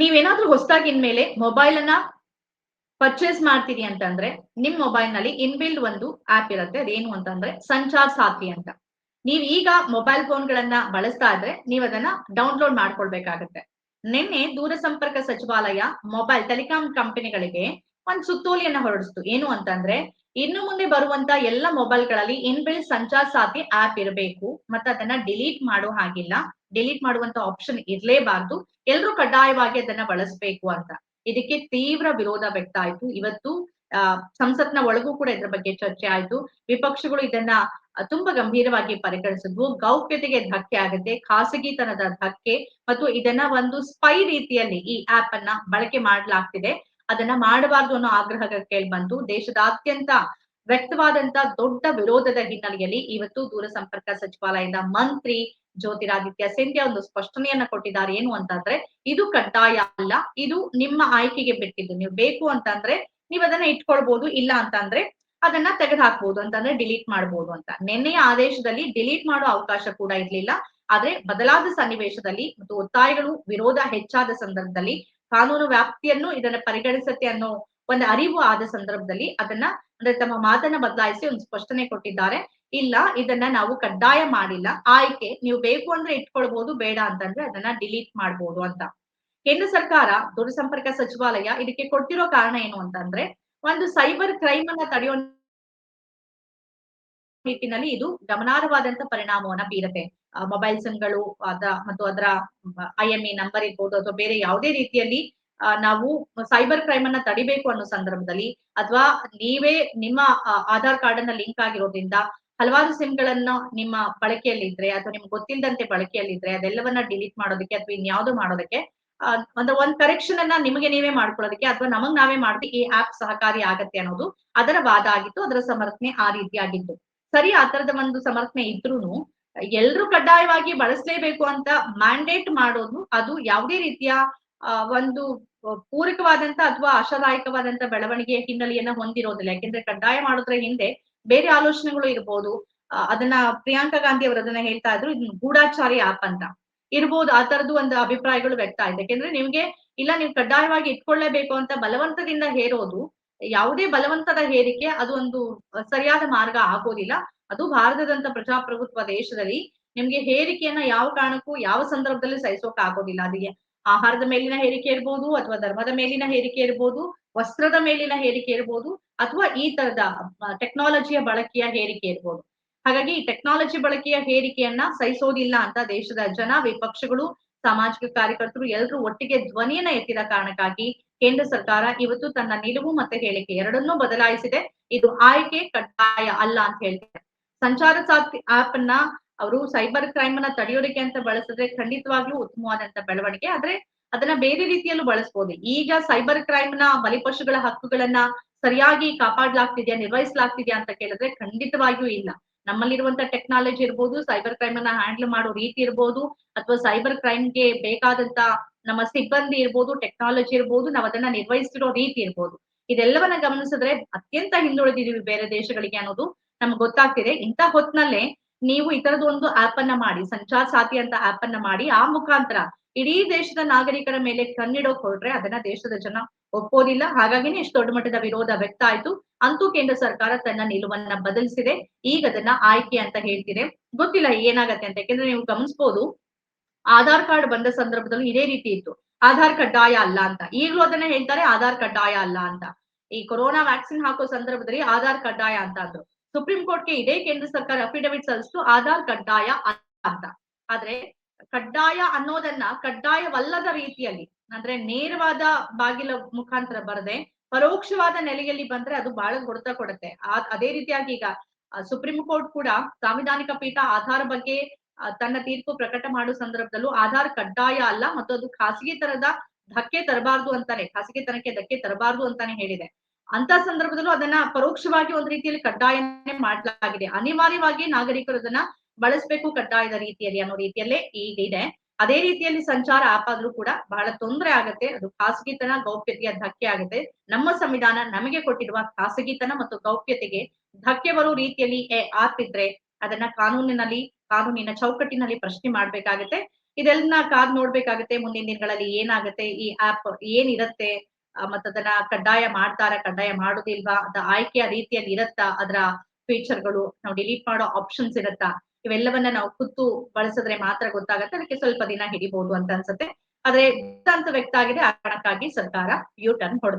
ನೀವೇನಾದ್ರೂ ಹೊಸದಾಗಿ ಇನ್ಮೇಲೆ ಮೊಬೈಲ್ ಅನ್ನ ಪರ್ಚೇಸ್ ಮಾಡ್ತೀರಿ ಅಂತಂದ್ರೆ ನಿಮ್ ಮೊಬೈಲ್ನಲ್ಲಿ ಇನ್ಬಿಲ್ಡ್ ಒಂದು ಆಪ್ ಇರುತ್ತೆ. ಅದೇನು ಅಂತಂದ್ರೆ ಸಂಚಾರ್ ಸಾಥಿ ಅಂತ. ನೀವ್ ಈಗ ಮೊಬೈಲ್ ಫೋನ್ ಗಳನ್ನ ಬಳಸ್ತಾ ಇದ್ರೆ ನೀವ್ ಅದನ್ನ ಡೌನ್ಲೋಡ್ ಮಾಡ್ಕೊಳ್ಬೇಕಾಗತ್ತೆ. ನಿನ್ನೆ ದೂರಸಂಪರ್ಕ ಸಚಿವಾಲಯ ಮೊಬೈಲ್ ಟೆಲಿಕಾಂ ಕಂಪನಿಗಳಿಗೆ ಒಂದ್ ಸುತ್ತೋಲೆಯನ್ನ ಹೊರಡಿಸ್ತು. ಏನು ಅಂತಂದ್ರೆ ಇನ್ನು ಮುಂದೆ ಬರುವಂತ ಎಲ್ಲ ಮೊಬೈಲ್ಗಳಲ್ಲಿ ಇನ್ಬಿಲ್ಡ್ ಸಂಚಾರ್ ಸಾಧ್ಯ ಆಪ್ ಇರಬೇಕು. ಮತ್ತೆ ಅದನ್ನ ಡಿಲೀಟ್ ಮಾಡೋ ಹಾಗಿಲ್ಲ. ಡಿಲೀಟ್ ಮಾಡುವಂತ ಆಪ್ಷನ್ ಇರಲೇಬಾರ್ದು. ಎಲ್ರು ಕಡ್ಡಾಯವಾಗಿ ಅದನ್ನ ಬಳಸಬೇಕು ಅಂತ. ಇದಕ್ಕೆ ತೀವ್ರ ವಿರೋಧ ವ್ಯಕ್ತ ಆಯ್ತು ಇವತ್ತು ಸಂಸತ್ನ ಒಳಗೂ ಕೂಡ ಇದ್ರ ಬಗ್ಗೆ ಚರ್ಚೆ ಆಯ್ತು. ವಿಪಕ್ಷಗಳು ಇದನ್ನ ತುಂಬಾ ಗಂಭೀರವಾಗಿ ಪರಿಗಣಿಸಿದ್ವು. ಗೌಪ್ಯತೆಗೆ ಧಕ್ಕೆ ಆಗುತ್ತೆ. ಖಾಸಗಿತನದ ಧಕ್ಕೆ. ಮತ್ತು ಇದನ್ನ ಒಂದು ಸ್ಪೈ ರೀತಿಯಲ್ಲಿ ಈ ಆಪ್ ಅನ್ನ ಬಳಕೆ ಮಾಡಲಾಗ್ತಿದೆ. ಅದನ್ನ ಮಾಡಬಾರ್ದು ಅನ್ನೋ ಆಗ್ರಹ ಕೇಳಿ ಬಂತು ದೇಶದಾದ್ಯಂತ ವ್ಯಕ್ತವಾದಂತ ದೊಡ್ಡ ವಿರೋಧದ ಹಿನ್ನೆಲೆಯಲ್ಲಿ ಇವತ್ತು ದೂರಸಂಪರ್ಕ ಸಚಿವಾಲಯದ ಮಂತ್ರಿ ಜ್ಯೋತಿರಾದಿತ್ಯ ಸಿಂಧ್ಯಾ ಒಂದು ಸ್ಪಷ್ಟನೆಯನ್ನ ಕೊಟ್ಟಿದ್ದಾರೆ. ಏನು ಅಂತಂದ್ರೆ, ಇದು ಕಡ್ಡಾಯ ಅಲ್ಲ, ಇದು ನಿಮ್ಮ ಆಯ್ಕೆಗೆ ಬಿಟ್ಟಿದ್ದು. ನೀವು ಬೇಕು ಅಂತಂದ್ರೆ ನೀವು ಅದನ್ನ ಇಟ್ಕೊಳ್ಬಹುದು ಇಲ್ಲ ಅಂತಂದ್ರೆ ಅದನ್ನ ತೆಗೆದು ಹಾಕ್ಬಹುದು ಅಂತಂದ್ರೆ ಡಿಲೀಟ್ ಮಾಡಬಹುದು ಅಂತ. ನಿನ್ನೆಯ ಆದೇಶದಲ್ಲಿ ಡಿಲೀಟ್ ಮಾಡೋ ಅವಕಾಶ ಕೂಡ ಇರ್ಲಿಲ್ಲ. ಆದ್ರೆ ಬದಲಾದ ಸನ್ನಿವೇಶದಲ್ಲಿ ಮತ್ತು ಒತ್ತಾಯಗಳು, ವಿರೋಧ ಹೆಚ್ಚಾದ ಸಂದರ್ಭದಲ್ಲಿ ಕಾನೂನು ವ್ಯಾಪ್ತಿಯನ್ನು ಇದನ್ನ ಪರಿಗಣಿಸುತ್ತೆ ಅನ್ನೋ ಒಂದು ಅರಿವು ಆದ ಸಂದರ್ಭದಲ್ಲಿ ಅದನ್ನ ಅಂದ್ರೆ ತಮ್ಮ ಮಾತನ್ನ ಬದಲಾಯಿಸಿ ಒಂದು ಸ್ಪಷ್ಟನೆ ಕೊಟ್ಟಿದ್ದಾರೆ. ಇಲ್ಲ, ಇದನ್ನ ನಾವು ಕಡ್ಡಾಯ ಮಾಡಿಲ್ಲ. ಆಯ್ಕೆ, ನೀವು ಬೇಕು ಅಂದ್ರೆ ಇಟ್ಕೊಳ್ಬಹುದು ಬೇಡ ಅಂತಂದ್ರೆ ಅದನ್ನ ಡಿಲೀಟ್ ಮಾಡ್ಬೋದು ಅಂತ. ಕೇಂದ್ರ ಸರ್ಕಾರ, ದೂರಸಂಪರ್ಕ ಸಚಿವಾಲಯ ಇದಕ್ಕೆ ಕೊಟ್ಟಿರೋ ಕಾರಣ ಏನು ಅಂತಂದ್ರೆ, ಒಂದು ಸೈಬರ್ ಕ್ರೈಮ್ ಅನ್ನ ತಡೆಯೋ ನಿಟ್ಟಿನಲ್ಲಿ ಇದು ಗಮನಾರ್ಹವಾದಂತ ಪರಿಣಾಮವನ್ನ ಬೀರತ್ತೆ. ಮೊಬೈಲ್ ಸಿಮ್ಗಳು ಅದ ಮತ್ತು ಅದರ ಐ ಎಂ ಇ ನಂಬರ್ ಇರ್ಬೋದು ಅಥವಾ ಬೇರೆ ಯಾವುದೇ ರೀತಿಯಲ್ಲಿ ನಾವು ಸೈಬರ್ ಕ್ರೈಮ್ ಅನ್ನ ತಡಿಬೇಕು ಅನ್ನೋ ಸಂದರ್ಭದಲ್ಲಿ ಅಥವಾ ನೀವೇ ನಿಮ್ಮ ಆಧಾರ್ ಕಾರ್ಡ್ ಅನ್ನ ಲಿಂಕ್ ಆಗಿರೋದ್ರಿಂದ ಹಲವಾರು ಸಿಮ್ ಗಳನ್ನ ನಿಮ್ಮ ಬಳಕೆಯಲ್ಲಿದ್ರೆ ಅಥವಾ ನಿಮ್ಗೆ ಗೊತ್ತಿಲ್ಲದಂತೆ ಬಳಕೆಯಲ್ಲಿದ್ರೆ ಅದೆಲ್ಲವನ್ನ ಡಿಲೀಟ್ ಮಾಡೋದಕ್ಕೆ ಅಥವಾ ಇನ್ಯಾವುದು ಮಾಡೋದಕ್ಕೆ ಅಂದ್ರೆ ಒಂದು ಕರೆಕ್ಷನ್ ಅನ್ನ ನಿಮಗೆ ನೀವೇ ಮಾಡ್ಕೊಳ್ಳೋದಕ್ಕೆ ಅಥವಾ ನಮಗ್ ನಾವೇ ಮಾಡಿದ್ರೆ ಈ ಆಪ್ ಸಹಕಾರಿ ಆಗತ್ತೆ ಅನ್ನೋದು ಅದರ ವಾದ ಆಗಿತ್ತು, ಅದರ ಸಮರ್ಥನೆ ಆ ರೀತಿಯಾಗಿತ್ತು ಸರಿ ಆ ತರದ ಒಂದು ಸಮರ್ಥನೆ ಇದ್ರೂನು ಎಲ್ರು ಕಡ್ಡಾಯವಾಗಿ ಬಳಸಲೇಬೇಕು ಅಂತ ಮ್ಯಾಂಡೇಟ್ ಮಾಡೋದು ಅದು ಯಾವುದೇ ರೀತಿಯ ಒಂದು ಪೂರಕವಾದಂತ ಅಥವಾ ಆಶಾದಾಯಕವಾದಂತ ಬೆಳವಣಿಗೆಯ ಹಿನ್ನೆಲೆಯನ್ನ ಹೊಂದಿರೋದಿಲ್ಲ. ಯಾಕೆಂದ್ರೆ ಕಡ್ಡಾಯ ಮಾಡೋದ್ರ ಹಿಂದೆ ಬೇರೆ ಆಲೋಚನೆಗಳು ಇರ್ಬೋದು. ಆ, ಅದನ್ನ ಪ್ರಿಯಾಂಕಾ ಗಾಂಧಿ ಅವರು ಅದನ್ನ ಹೇಳ್ತಾ ಇದ್ರು ಇದನ್ನ ಗೂಢಾಚಾರಿ ಆಪ್ ಅಂತ. ಇರ್ಬೋದು ಆ ತರದ್ದು ಒಂದು ಅಭಿಪ್ರಾಯಗಳು ವ್ಯಕ್ತ ಆಯ್ತು. ಯಾಕೆಂದ್ರೆ ನಿಮ್ಗೆ ಇಲ್ಲ ನೀವು ಕಡ್ಡಾಯವಾಗಿ ಇಟ್ಕೊಳ್ಳೇಬೇಕು ಅಂತ ಬಲವಂತದಿಂದ ಹೇರೋದು ಯಾವುದೇ ಬಲವಂತದ ಹೇರಿಕೆ ಅದು ಒಂದು ಸರಿಯಾದ ಮಾರ್ಗ ಆಗೋದಿಲ್ಲ. ಅದು ಭಾರತದಂತ ಪ್ರಜಾಪ್ರಭುತ್ವ ದೇಶದಲ್ಲಿ ನಿಮ್ಗೆ ಹೇರಿಕೆಯನ್ನ ಯಾವ ಕಾರಣಕ್ಕೂ, ಯಾವ ಸಂದರ್ಭದಲ್ಲಿ ಸಹಿಸೋಕೆ ಆಗೋದಿಲ್ಲ ಅದಿಗೆ ಆಹಾರದ ಮೇಲಿನ ಹೇರಿಕೆ ಇರ್ಬೋದು, ಅಥವಾ ಧರ್ಮದ ಮೇಲಿನ ಹೇರಿಕೆ ಇರ್ಬೋದು, ವಸ್ತ್ರದ ಮೇಲಿನ ಹೇರಿಕೆ ಇರ್ಬೋದು, ಅಥವಾ ಈ ತರದ ಟೆಕ್ನಾಲಜಿಯ ಬಳಕೆಯ ಹೇರಿಕೆ ಇರ್ಬೋದು. ಹಾಗಾಗಿ ಈ ಟೆಕ್ನಾಲಜಿ ಬಳಕೆಯ ಹೇರಿಕೆಯನ್ನ ಸಹಿಸೋದಿಲ್ಲ ಅಂತ ದೇಶದ ಜನ, ವಿಪಕ್ಷಗಳು, ಸಾಮಾಜಿಕ ಕಾರ್ಯಕರ್ತರು ಎಲ್ಲರೂ ಒಟ್ಟಿಗೆ ಧ್ವನಿಯನ್ನ ಎತ್ತಿದ ಕಾರಣಕ್ಕಾಗಿ ಕೇಂದ್ರ ಸರ್ಕಾರ ಇವತ್ತು ತನ್ನ ನಿಲುವು ಮತ್ತೆ ಹೇಳಿಕೆ ಎರಡನ್ನೂ ಬದಲಾಯಿಸಿದೆ. ಇದು ಆಯ್ಕೆ ಕಡ್ಡಾಯ ಅಲ್ಲ ಅಂತ ಹೇಳ್ತಾರೆ. ಸಂಚಾರ ಸಾಥಿ ಆಪ್ ಅನ್ನ ಅವರು ಸೈಬರ್ ಕ್ರೈಮ್ ಅನ್ನ ತಡೆಯೋದಕ್ಕೆ ಅಂತ ಬಳಸಿದ್ರೆ ಖಂಡಿತವಾಗ್ಲೂ ಉತ್ತಮವಾದಂತ ಬೆಳವಣಿಗೆ. ಆದ್ರೆ ಅದನ್ನ ಬೇರೆ ರೀತಿಯಲ್ಲೂ ಬಳಸಬಹುದು ಈಗ ಸೈಬರ್ ಕ್ರೈಮ್ನ ಬಲಿಪಶುಗಳ ಹಕ್ಕುಗಳನ್ನ ಸರಿಯಾಗಿ ಕಾಪಾಡ್ಲಾಗ್ತಿದೆಯಾ, ನಿರ್ವಹಿಸಲಾಗ್ತಿದ್ಯಾ ಅಂತ ಕೇಳಿದ್ರೆ ಖಂಡಿತವಾಗಿಯೂ ಇಲ್ಲ. ನಮ್ಮಲ್ಲಿರುವಂತ ಟೆಕ್ನಾಲಜಿ ಇರ್ಬೋದು ಸೈಬರ್ ಕ್ರೈಮ್ ಅನ್ನ ಹ್ಯಾಂಡಲ್ ಮಾಡೋ ರೀತಿ ಇರ್ಬೋದು, ಅಥವಾ ಸೈಬರ್ ಕ್ರೈಮ್ಗೆ ಬೇಕಾದಂತ ನಮ್ಮ ಸಿಬ್ಬಂದಿ ಇರ್ಬೋದು ಟೆಕ್ನಾಲಜಿ ಇರ್ಬೋದು, ನಾವು ಅದನ್ನ ನಿರ್ವಹಿಸಿರೋ ರೀತಿ ಇರ್ಬೋದು. ಇದೆಲ್ಲವನ್ನ ಗಮನಿಸಿದ್ರೆ ಅತ್ಯಂತ ಹಿಂದುಳಿದಿದೀವಿ ಬೇರೆ ದೇಶಗಳಿಗೆ ಅನ್ನೋದು ನಮ್ಗೆ ಗೊತ್ತಾಗ್ತಿದೆ. ಇಂಥ ಹೊತ್ನಲ್ಲೇ ನೀವು ಈ ಆಪ್ ಅನ್ನ ಮಾಡಿ, ಸಂಚಾರ್ ಸಾಥಿ ಅಂತ ಆಪ್ ಅನ್ನ ಮಾಡಿ, ಆ ಮುಖಾಂತರ ಇಡೀ ದೇಶದ ನಾಗರಿಕರ ಮೇಲೆ ಕಣ್ಣಿಡೋಕ್ ಹೊರಟ್ರೆ ಅದನ್ನ ದೇಶದ ಜನ ಒಪ್ಪೋದಿಲ್ಲ. ಹಾಗಾಗಿನೇ ಇಷ್ಟು ದೊಡ್ಡ ಮಟ್ಟದ ವಿರೋಧ ವ್ಯಕ್ತ ಆಯ್ತು. ಅಂತೂ ಕೇಂದ್ರ ಸರ್ಕಾರ ತನ್ನ ನಿಲುವನ್ನ ಬದಲಿಸಿದೆ. ಈಗ ಅದನ್ನ ಆಯ್ಕೆ ಅಂತ ಹೇಳ್ತಿದೆ. ಗೊತ್ತಿಲ್ಲ ಏನಾಗತ್ತೆ ಅಂತ. ಯಾಕೆಂದ್ರೆ ನೀವು ಗಮನಿಸಬಹುದು ಆಧಾರ್ ಕಾರ್ಡ್ ಬಂದ ಸಂದರ್ಭದಲ್ಲಿ ಇದೇ ರೀತಿ ಇತ್ತು. ಆಧಾರ್ ಕಡ್ಡಾಯ ಅಲ್ಲ ಅಂತ. ಈಗಲೂ ಅದನ್ನ ಹೇಳ್ತಾರೆ ಆಧಾರ್ ಕಡ್ಡಾಯ ಅಲ್ಲ ಅಂತ. ಈ ಕೊರೋನಾ ವ್ಯಾಕ್ಸಿನ್ ಹಾಕೋ ಸಂದರ್ಭದಲ್ಲಿ ಆಧಾರ್ ಕಡ್ಡಾಯ ಅಂತ ಅಂದ್ರು. ಸುಪ್ರೀಂ ಕೋರ್ಟ್ಗೆ ಇದೇ ಕೇಂದ್ರ ಸರ್ಕಾರ ಅಫಿಡವಿಟ್ ಸಲ್ಲಿಸ್ತು, ಆಧಾರ್ ಕಡ್ಡಾಯ ಅಂತ. ಆದ್ರೆ ಕಡ್ಡಾಯ ಅನ್ನೋದನ್ನ ಕಡ್ಡಾಯವಲ್ಲದ ರೀತಿಯಲ್ಲಿ ಅಂದ್ರೆ ನೇರವಾದ ಬಾಗಿಲ ಮುಖಾಂತರ ಬರದೆ ಪರೋಕ್ಷವಾದ ನೆಲೆಯಲ್ಲಿ ಬಂದ್ರೆ ಅದು ಬಹಳ ಹೊಡೆತ ಕೊಡುತ್ತೆ. ಅದೇ ರೀತಿಯಾಗಿ ಈಗ ಸುಪ್ರೀಂ ಕೋರ್ಟ್ ಕೂಡ ಸಾಂವಿಧಾನಿಕ ಪೀಠ ಆಧಾರ್ ಬಗ್ಗೆ ತನ್ನ ತೀರ್ಪು ಪ್ರಕಟ ಮಾಡೋ ಸಂದರ್ಭದಲ್ಲೂ ಆಧಾರ್ ಕಡ್ಡಾಯ ಅಲ್ಲ ಮತ್ತು ಅದು ಖಾಸಗಿ ತರದ ಧಕ್ಕೆ ತರಬಾರ್ದು ಅಂತಾನೆ, ಖಾಸಗಿ ತನಕ್ಕೆ ಧಕ್ಕೆ ತರಬಾರ್ದು ಅಂತಾನೆ ಹೇಳಿದೆ. ಅಂತ ಸಂದರ್ಭದಲ್ಲೂ ಅದನ್ನ ಪರೋಕ್ಷವಾಗಿ ಒಂದು ರೀತಿಯಲ್ಲಿ ಕಡ್ಡಾಯನೇ ಮಾಡಲಾಗಿದೆ. ಅನಿವಾರ್ಯವಾಗಿ ನಾಗರಿಕರು ಅದನ್ನ ಬಳಸಬೇಕು ಕಡ್ಡಾಯದ ರೀತಿಯಲ್ಲಿ ಅನ್ನೋ ರೀತಿಯಲ್ಲೇ ಈಗ ಇದೆ. ಅದೇ ರೀತಿಯಲ್ಲಿ ಸಂಚಾರ ಆಪ್ ಆದ್ರೂ ಕೂಡ ಬಹಳ ತೊಂದರೆ ಆಗುತ್ತೆ. ಅದು ಖಾಸಗಿತನ, ಗೌಪ್ಯತೆಯ ಧಕ್ಕೆ ಆಗುತ್ತೆ. ನಮ್ಮ ಸಂವಿಧಾನ ನಮಗೆ ಕೊಟ್ಟಿರುವ ಖಾಸಗಿತನ ಮತ್ತು ಗೌಪ್ಯತೆಗೆ ಧಕ್ಕೆ ಬರೋ ರೀತಿಯಲ್ಲಿ ಆಪ್ ಇದ್ರೆ ಅದನ್ನ ಕಾನೂನಿನಲ್ಲಿ, ಕಾನೂನಿನ ಚೌಕಟ್ಟಿನಲ್ಲಿ ಪ್ರಶ್ನೆ ಮಾಡ್ಬೇಕಾಗತ್ತೆ. ಇದೆಲ್ಲ ಕಾದ್ ನೋಡ್ಬೇಕಾಗತ್ತೆ. ಮುಂದಿನ ದಿನಗಳಲ್ಲಿ ಏನಾಗುತ್ತೆ? ಈ ಆಪ್ ಏನಿರತ್ತೆ? ಮತ್ತದನ್ನ ಕಡ್ಡಾಯ ಮಾಡ್ತಾರ, ಕಡ್ಡಾಯ ಮಾಡೋದಿಲ್ವಾ ಅದ ಆಯ್ಕೆಯ ರೀತಿಯಲ್ಲಿ ಇರತ್ತಾ? ಅದರ ಫೀಚರ್ಗಳು ನಾವು ಡಿಲೀಟ್ ಮಾಡೋ ಆಪ್ಷನ್ಸ್ ಇರುತ್ತಾ? ಇವೆಲ್ಲವನ್ನ ನಾವು ಕುತ್ತು ಬಳಸಿದ್ರೆ ಮಾತ್ರ ಗೊತ್ತಾಗತ್ತೆ, ಅದಕ್ಕೆ ಸ್ವಲ್ಪ ದಿನ ಹಿಡಿಬಹುದು ಅಂತ ಅನ್ಸುತ್ತೆ. ಆದ್ರೆ ಅಂತ ವ್ಯಕ್ತ ಆಗಿದೆ, ಆ ಕಾರಣಕ್ಕಾಗಿ ಸರ್ಕಾರ ಯೂ ಟರ್ನ್ ಹೊಡೆದಿದೆ